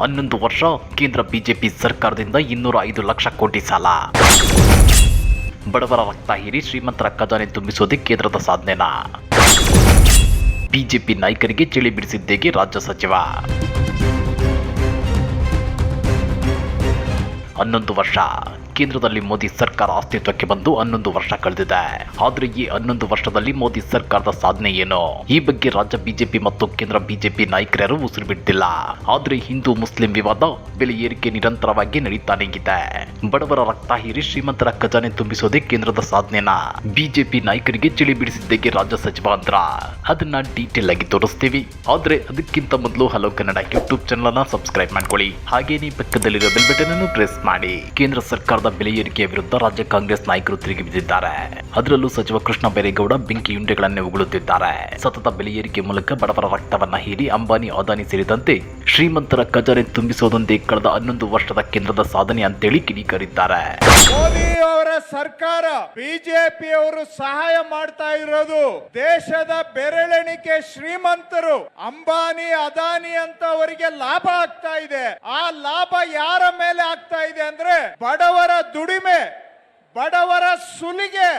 ಹನ್ನೊಂದು ವರ್ಷ ಕೇಂದ್ರ ಬಿಜೆಪಿ ಸರ್ಕಾರದಿಂದ ಇನ್ನೂರ ಐದು ಲಕ್ಷ ಕೋಟಿ ಸಾಲ. ಬಡವರ ರಕ್ತ ಹೀರಿ ಶ್ರೀಮಂತರ ಖಜಾನೆ ತುಂಬಿಸೋದೇ ಕೇಂದ್ರದ ಸಾಧನೆನಾ. ಬಿಜೆಪಿ ನಾಯಕರಿಗೆ ಚಳಿ ಬಿಡಿಸಿದ್ದೇಗೆ ರಾಜ್ಯ ಸಚಿವ. ಹನ್ನೊಂದು ವರ್ಷ ಕೇಂದ್ರದಲ್ಲಿ ಮೋದಿ ಸರ್ಕಾರ ಅಸ್ತಿತ್ವಕ್ಕೆ ಬಂದು ಹನ್ನೊಂದು ವರ್ಷ ಕಳೆದಿದೆ. ಆದ್ರೆ ಈ ಹನ್ನೊಂದು ವರ್ಷದಲ್ಲಿ ಮೋದಿ ಸರ್ಕಾರದ ಸಾಧನೆ ಏನು? ಈ ಬಗ್ಗೆ ರಾಜ್ಯ ಬಿಜೆಪಿ ಮತ್ತು ಕೇಂದ್ರ ಬಿಜೆಪಿ ನಾಯಕರು ಉಸಿರು ಬಿಟ್ಟಿಲ್ಲ ಆದ್ರೆ ಹಿಂದೂ ಮುಸ್ಲಿಂ ವಿವಾದ ಬೆಲೆ ಏರಿಕೆ ನಿರಂತರವಾಗಿ ನಡೀತಾನೆ ಇದೆ. ಬಡವರ ರಕ್ತ ಹೀರಿ ಶ್ರೀಮಂತರ ಖಜಾನೆ ತುಂಬಿಸೋದೇ ಕೇಂದ್ರದ ಸಾಧನೆನಾ? ಬಿಜೆಪಿ ನಾಯಕರಿಗೆ ಚಳಿ ಬಿಡಿಸಿದ್ದಕ್ಕೆ ರಾಜ್ಯ ಸಚಿವ ಅಂದ್ರ. ಅದನ್ನ ಡೀಟೇಲ್ ಆಗಿ ತೋರಿಸ್ತೀವಿ. ಆದ್ರೆ ಅದಕ್ಕಿಂತ ಮೊದಲು ಹಲೋ ಕನ್ನಡ ಯೂಟ್ಯೂಬ್ ಚಾನಲ್ ಅನ್ನ ಸಬ್ಸ್ಕ್ರೈಬ್ ಮಾಡ್ಕೊಳ್ಳಿ. ಹಾಗೇನೇ ಪಕ್ಕದಲ್ಲಿರೋ ಬೆಲ್ ಬಟನ್ ಅನ್ನು ಪ್ರೆಸ್ ಮಾಡಿ. ಕೇಂದ್ರ ಸರ್ಕಾರದ ಬೆಲೆ ಏರಿಕೆಯ ವಿರುದ್ಧ ರಾಜ್ಯ ಕಾಂಗ್ರೆಸ್ ನಾಯಕರು ತಿರುಗಿ ಬಿದ್ದಿದ್ದಾರೆ. ಅದರಲ್ಲೂ ಸಚಿವ ಕೃಷ್ಣ ಬೈರೇಗೌಡ ಬೆಂಕಿ ಯುಂಡೆಗಳನ್ನೇ ಉಗುಳುತ್ತಿದ್ದಾರೆ. ಸತತ ಬೆಲೆ ಏರಿಕೆ ಮೂಲಕ ಬಡವರ ರಕ್ತವನ್ನ ಹೀರಿ ಅಂಬಾನಿ, ಅದಾನಿ ಸೇರಿದಂತೆ ಶ್ರೀಮಂತರ ಖಜಾನೆ ತುಂಬಿಸೋದೊಂದೇ ಕಳೆದ ಹನ್ನೊಂದು ವರ್ಷದ ಕೇಂದ್ರದ ಸಾಧನೆ ಅಂತೇಳಿ ಕಿಡಿಕಾರಿದ್ದಾರೆ. ಮೋದಿ ಅವರ ಸರ್ಕಾರ ಬಿಜೆಪಿ ಅವರು ಸಹಾಯ ಮಾಡ್ತಾ ಇರೋದು ದೇಶದ ಬೆರಳೆಣಿಕೆ ಶ್ರೀಮಂತರು, ಅಂಬಾನಿ, ಅದಾನಿ ಅಂತ ಅವರಿಗೆ ಲಾಭ ಆಗ್ತಾ ಇದೆ. ಆ ಲಾಭ ಯಾರ ಮೇಲೆ ಆಗ್ತಾ ಇದೆ ಅಂದ್ರೆ ಬಡವರ ದುಡಿಮೆ ಬಡವರ ಸುಲಿಗೆ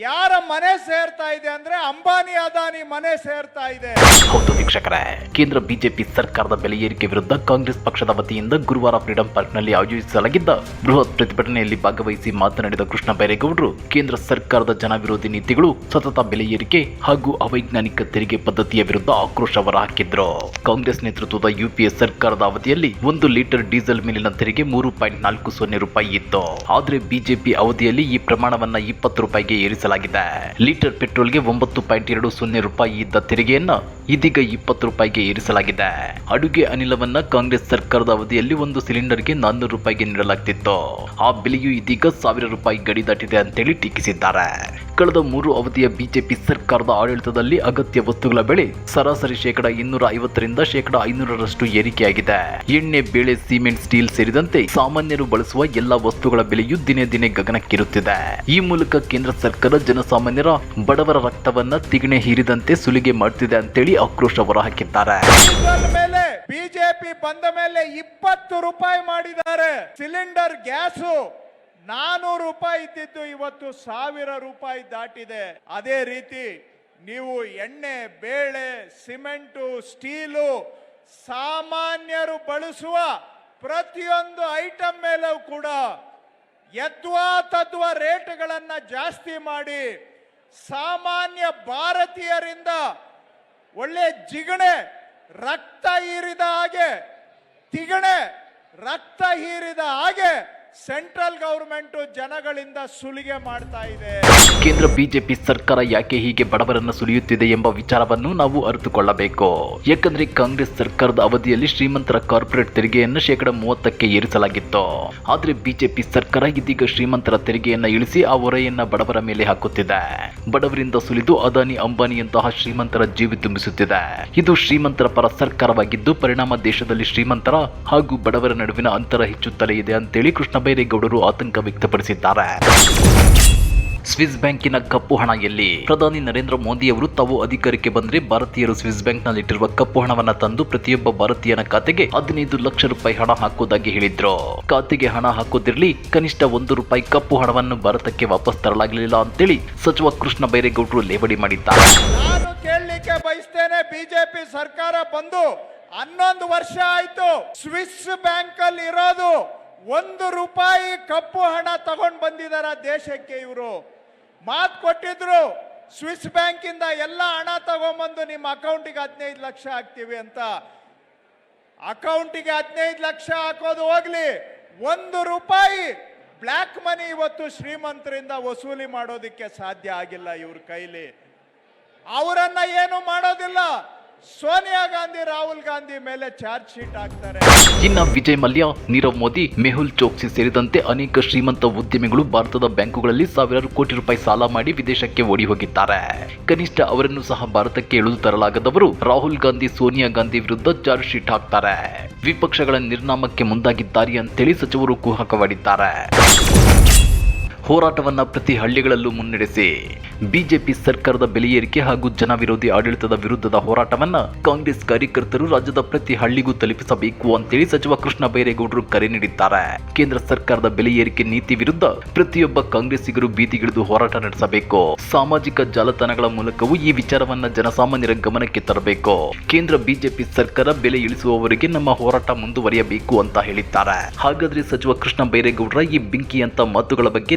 ಯಾರ ಮನೆ ಸೇರ್ತಾ ಇದೆ ಅಂದ್ರೆ ಅಂಬಾನಿ, ಅದಾನಿ ಮನೆ ಸೇರ್ತಾ ಇದೆ. ಹೌದು ವೀಕ್ಷಕರೇ, ಕೇಂದ್ರ ಬಿಜೆಪಿ ಸರ್ಕಾರದ ಬೆಲೆ ಏರಿಕೆ ವಿರುದ್ಧ ಕಾಂಗ್ರೆಸ್ ಪಕ್ಷದ ವತಿಯಿಂದ ಗುರುವಾರ ಫ್ರೀಡಂ ಪಾರ್ಕ್ನಲ್ಲಿ ಆಯೋಜಿಸಲಾಗಿದ್ದ ಬೃಹತ್ ಪ್ರತಿಭಟನೆಯಲ್ಲಿ ಭಾಗವಹಿಸಿ ಮಾತನಾಡಿದ ಕೃಷ್ಣ ಬೈರೇಗೌಡರು, ಕೇಂದ್ರ ಸರ್ಕಾರದ ಜನವಿರೋಧಿ ನೀತಿಗಳು ಸತತ ಬೆಲೆ ಏರಿಕೆ ಹಾಗೂ ಅವೈಜ್ಞಾನಿಕ ತೆರಿಗೆ ಪದ್ಧತಿಯ ವಿರುದ್ಧ ಆಕ್ರೋಶ ಹೊರಹಾಕಿದ್ರು. ಕಾಂಗ್ರೆಸ್ ನೇತೃತ್ವದ ಯುಪಿಎ ಸರ್ಕಾರದ ಅವಧಿಯಲ್ಲಿ ಒಂದು ಲೀಟರ್ ಡೀಸೆಲ್ ಮೇಲಿನ ತೆರಿಗೆ ಮೂರು ಪಾಯಿಂಟ್ ನಾಲ್ಕು ಸೊನ್ನೆ ರೂಪಾಯಿ ಇತ್ತು. ಆದ್ರೆ ಬಿಜೆಪಿ ಅವಧಿಯಲ್ಲಿ ಈ ಪ್ರಮಾಣವನ್ನ ಇಪ್ಪತ್ತು ರೂಪಾಯಿಗೆ ಏರಿಸಲಾಗಿದೆ ಲೀಟರ್ ಪೆಟ್ರೋಲ್ಗೆ ಒಂಬತ್ತು ಪಾಯಿಂಟ್ ಎರಡು ಸೊನ್ನೆ ರೂಪಾಯಿ ಇದ್ದ ತೆರಿಗೆಯನ್ನ ಇದೀಗ ಇಪ್ಪತ್ತು ರೂಪಾಯಿಗೆ ಏರಿಸಲಾಗಿದೆ. ಅಡುಗೆ ಅನಿಲವನ್ನ ಕಾಂಗ್ರೆಸ್ ಸರ್ಕಾರದ ಅವಧಿಯಲ್ಲಿ ಒಂದು ಸಿಲಿಂಡರ್ಗೆ ನಾನ್ನೂರು ರೂಪಾಯಿಗೆ ನೀಡಲಾಗ್ತಿತ್ತು. ಆ ಬೆಲೆಯು ಇದೀಗ ಸಾವಿರ ರೂಪಾಯಿ ಗಡಿ ದಾಟಿದೆ ಅಂತೇಳಿ ಟೀಕಿಸಿದ್ದಾರೆ. ಕಳೆದ ಮೂರು ಅವಧಿಯ ಬಿಜೆಪಿ ಸರ್ಕಾರದ ಆಡಳಿತದಲ್ಲಿ ಅಗತ್ಯ ವಸ್ತುಗಳ ಬೆಲೆ ಸರಾಸರಿ ಶೇಕಡ ಇನ್ನೂರ ಐವತ್ತರಿಂದ ಶೇಕಡ ಐನೂರರಷ್ಟು ಏರಿಕೆಯಾಗಿದೆ. ಎಣ್ಣೆ, ಬೇಳೆ, ಸಿಮೆಂಟ್, ಸ್ಟೀಲ್ ಸೇರಿದಂತೆ ಸಾಮಾನ್ಯರು ಬಳಸುವ ಎಲ್ಲಾ ವಸ್ತುಗಳ ಬೆಲೆಯು ದಿನೇ ದಿನೇ ಗಗನಕ್ಕಿರುತ್ತಿದೆ. ಈ ಮೂಲಕ ಕೇಂದ್ರ ಸರ್ಕಾರ ಜನಸಾಮಾನ್ಯರ ಬಡವರ ರಕ್ತವನ್ನ ತಿಗಣೆ ಹೀರಿದಂತೆ ಸುಲಿಗೆ ಮಾಡುತ್ತಿದೆ ಅಂತೇಳಿ ಆಕ್ರೋಶ ಹೊರಹಾಕಿದ್ದಾರೆ. ಬಿಜೆಪಿ ಬಂದ ಮೇಲೆ ಇಪ್ಪತ್ತು ರೂಪಾಯಿ ಮಾಡಿದ್ದಾರೆ. ಸಿಲಿಂಡರ್, ಗ್ಯಾಸು ನಾನೂರು ರೂಪಾಯಿ ಇದ್ದಿದ್ದು ಇವತ್ತು ಸಾವಿರ ರೂಪಾಯಿ ದಾಟಿದೆ. ಅದೇ ರೀತಿ ನೀವು ಎಣ್ಣೆ, ಬೇಳೆ, ಸಿಮೆಂಟು, ಸ್ಟೀಲು ಸಾಮಾನ್ಯರು ಬಳಸುವ ಪ್ರತಿಯೊಂದು ಐಟಮ್ ಮೇಲೂ ಕೂಡ ಯದ್ವಾ ತದ್ವಾ ರೇಟ್ಗಳನ್ನು ಜಾಸ್ತಿ ಮಾಡಿ ಸಾಮಾನ್ಯ ಭಾರತೀಯರಿಂದ ಒಳ್ಳೆ ಜಿಗಣೆ, ರಕ್ತ ಹೀರಿದ ಹಾಗೆ, ತಿಗಣೆ, ರಕ್ತ ಹೀರಿದ ಹಾಗೆ ಸೆಂಟ್ರಲ್ ಗೌರ್ಮೆಂಟ್ ಜನಗಳಿಂದ ಸುಲಿಗೆ ಮಾಡ್ತಾ ಇದೆ. ಕೇಂದ್ರ ಬಿಜೆಪಿ ಸರ್ಕಾರ ಯಾಕೆ ಹೀಗೆ ಬಡವರನ್ನು ಸುಲಿಯುತ್ತಿದೆ ಎಂಬ ವಿಚಾರವನ್ನು ನಾವು ಅರಿತುಕೊಳ್ಳಬೇಕು. ಯಾಕಂದ್ರೆ ಕಾಂಗ್ರೆಸ್ ಸರ್ಕಾರದ ಅವಧಿಯಲ್ಲಿ ಶ್ರೀಮಂತರ ಕಾರ್ಪೊರೇಟ್ ತೆರಿಗೆಯನ್ನು ಶೇಕಡ ಮೂವತ್ತಕ್ಕೆ ಏರಿಸಲಾಗಿತ್ತು. ಆದ್ರೆ ಬಿಜೆಪಿ ಸರ್ಕಾರ ಇದೀಗ ಶ್ರೀಮಂತರ ತೆರಿಗೆಯನ್ನ ಇಳಿಸಿ ಆ ಹೊರೆಯನ್ನ ಬಡವರ ಮೇಲೆ ಹಾಕುತ್ತಿದೆ. ಬಡವರಿಂದ ಸುಲಿದು ಅದಾನಿ ಅಂಬಾನಿಯಂತಹ ಶ್ರೀಮಂತರ ಜೀವಿ ತುಂಬಿಸುತ್ತಿದೆ. ಇದು ಶ್ರೀಮಂತರ ಪರ ಸರ್ಕಾರವಾಗಿದ್ದು ಪರಿಣಾಮ ದೇಶದಲ್ಲಿ ಶ್ರೀಮಂತರ ಹಾಗೂ ಬಡವರ ನಡುವಿನ ಅಂತರ ಹೆಚ್ಚುತ್ತಲೇ ಇದೆ ಅಂತೇಳಿ ಕೃಷ್ಣ ಬೈರೇಗೌಡರು ಆತಂಕ ವ್ಯಕ್ತಪಡಿಸಿದ್ದಾರೆ. ಸ್ವಿಸ್ ಬ್ಯಾಂಕಿನ ಕಪ್ಪು ಹಣ ಎಲ್ಲಿ? ಪ್ರಧಾನಿ ನರೇಂದ್ರ ಮೋದಿ ಅವರು ತಾವು ಅಧಿಕಾರಕ್ಕೆ ಬಂದರೆ ಭಾರತೀಯರು ಸ್ವಿಸ್ ಬ್ಯಾಂಕ್ನಲ್ಲಿಟ್ಟಿರುವ ಕಪ್ಪು ಹಣವನ್ನ ತಂದು ಪ್ರತಿಯೊಬ್ಬ ಭಾರತೀಯನ ಖಾತೆಗೆ ಹದಿನೈದು ಲಕ್ಷ ರೂಪಾಯಿ ಹಣ ಹಾಕುವುದಾಗಿ ಹೇಳಿದ್ರು. ಖಾತೆಗೆ ಹಣ ಹಾಕೋದಿರಲಿ ಕನಿಷ್ಠ ಒಂದು ರೂಪಾಯಿ ಕಪ್ಪು ಹಣವನ್ನು ಭಾರತಕ್ಕೆ ವಾಪಸ್ ತರಲಾಗಲಿಲ್ಲ ಅಂತೇಳಿ ಸಚಿವ ಕೃಷ್ಣ ಬೈರೇಗೌಡರು ಲೇವಡಿ ಮಾಡಿದ್ದಾರೆ. ನಾನು ಕೇಳಲಿಕ್ಕೆ ಬಯಸ್ತೇನೆ ಬಿಜೆಪಿ ಸರ್ಕಾರ ಬಂದು ಹನ್ನೊಂದು ವರ್ಷ ಆಯ್ತು ಸ್ವಿಸ್ ಬ್ಯಾಂಕ್ ಅಲ್ಲಿ ಇರೋದು. ಒಂದು ರೂಪಾಯಿ ಕಪ್ಪು ಹಣ ತಗೊಂಡ್ ಬಂದಿದಾರ ದೇಶಕ್ಕೆ ಇವರು. ಮಾತು ಕೊಟ್ಟಿದ್ರು, ಸ್ವಿಸ್ ಬ್ಯಾಂಕ್ ಇಂದ ಎಲ್ಲ ಹಣ ತಗೊಂಬಂದು ನಿಮ್ಮ ಅಕೌಂಟಿಗೆ ಹದಿನೈದು ಲಕ್ಷ ಹಾಕ್ತೀವಿ ಅಂತ. ಅಕೌಂಟಿಗೆ ಹದಿನೈದು ಲಕ್ಷ ಹಾಕೋದು ಹೋಗ್ಲಿ. ಒಂದು ರೂಪಾಯಿ ಬ್ಲ್ಯಾಕ್ ಮನಿ ಇವತ್ತು ಶ್ರೀಮಂತರಿಂದ ವಸೂಲಿ ಮಾಡೋದಕ್ಕೆ ಸಾಧ್ಯ ಆಗಿಲ್ಲ ಇವ್ರ ಕೈಲಿ. ಅವರನ್ನ ಏನು ಮಾಡೋದಿಲ್ಲ. ಸೋನಿಯಾ ಗಾಂಧಿ, ರಾಹುಲ್ ಗಾಂಧಿ ಮೇಲೆ ಚಾರ್ಜ್ ಶೀಟ್ ಹಾಕ್ತಾರೆ. ಇನ್ನ ವಿಜಯ್ ಮಲ್ಯ, ನೀರವ್ ಮೋದಿ, ಮೆಹುಲ್ ಚೋಕ್ಸಿ ಸೇರಿದಂತೆ ಅನೇಕ ಶ್ರೀಮಂತ ಉದ್ಯಮಿಗಳು ಭಾರತದ ಬ್ಯಾಂಕುಗಳಲ್ಲಿ ಸಾವಿರಾರು ಕೋಟಿ ರೂಪಾಯಿ ಸಾಲ ಮಾಡಿ ವಿದೇಶಕ್ಕೆ ಓಡಿ ಹೋಗಿದ್ದಾರೆ. ಕನಿಷ್ಠ ಅವರನ್ನು ಸಹ ಭಾರತಕ್ಕೆ ಇಳಿದು ತರಲಾಗದವರು ರಾಹುಲ್ ಗಾಂಧಿ, ಸೋನಿಯಾ ಗಾಂಧಿ ವಿರುದ್ಧ ಚಾರ್ಜ್ ಶೀಟ್ ಹಾಕ್ತಾರೆ. ವಿಪಕ್ಷಗಳ ನಿರ್ನಾಮಕ್ಕೆ ಮುಂದಾಗಿದ್ದಾರೆ ಅಂತೇಳಿ ಸಚಿವರು ಕುಹಕವಾಡಿದ್ದಾರೆ. ಹೋರಾಟವನ್ನ ಪ್ರತಿ ಹಳ್ಳಿಗಳಲ್ಲೂ ಮುನ್ನಡೆಸಿ. ಬಿಜೆಪಿ ಸರ್ಕಾರದ ಬೆಲೆ ಏರಿಕೆ ಹಾಗೂ ಜನ ವಿರೋಧಿ ಆಡಳಿತದ ವಿರುದ್ಧದ ಹೋರಾಟವನ್ನು ಕಾಂಗ್ರೆಸ್ ಕಾರ್ಯಕರ್ತರು ರಾಜ್ಯದ ಪ್ರತಿ ಹಳ್ಳಿಗೂ ತಲುಪಿಸಬೇಕು ಅಂತೇಳಿ ಸಚಿವ ಕೃಷ್ಣ ಬೈರೇಗೌಡರು ಕರೆ ನೀಡಿದ್ದಾರೆ. ಕೇಂದ್ರ ಸರ್ಕಾರದ ಬೆಲೆ ಏರಿಕೆ ನೀತಿ ವಿರುದ್ಧ ಪ್ರತಿಯೊಬ್ಬ ಕಾಂಗ್ರೆಸ್ಸಿಗರು ಬೀದಿಗಿಳಿದು ಹೋರಾಟ ನಡೆಸಬೇಕು. ಸಾಮಾಜಿಕ ಜಾಲತಾಣಗಳ ಮೂಲಕವೂ ಈ ವಿಚಾರವನ್ನ ಜನಸಾಮಾನ್ಯರ ಗಮನಕ್ಕೆ ತರಬೇಕು. ಕೇಂದ್ರ ಬಿಜೆಪಿ ಸರ್ಕಾರ ಬೆಲೆ ಇಳಿಸುವವರೆಗೆ ನಮ್ಮ ಹೋರಾಟ ಮುಂದುವರಿಯಬೇಕು ಅಂತ ಹೇಳಿದ್ದಾರೆ. ಹಾಗಾದ್ರೆ ಸಚಿವ ಕೃಷ್ಣ ಬೈರೇಗೌಡರ ಈ ಬೆಂಕಿಯಂತ ಮಾತುಗಳ ಬಗ್ಗೆ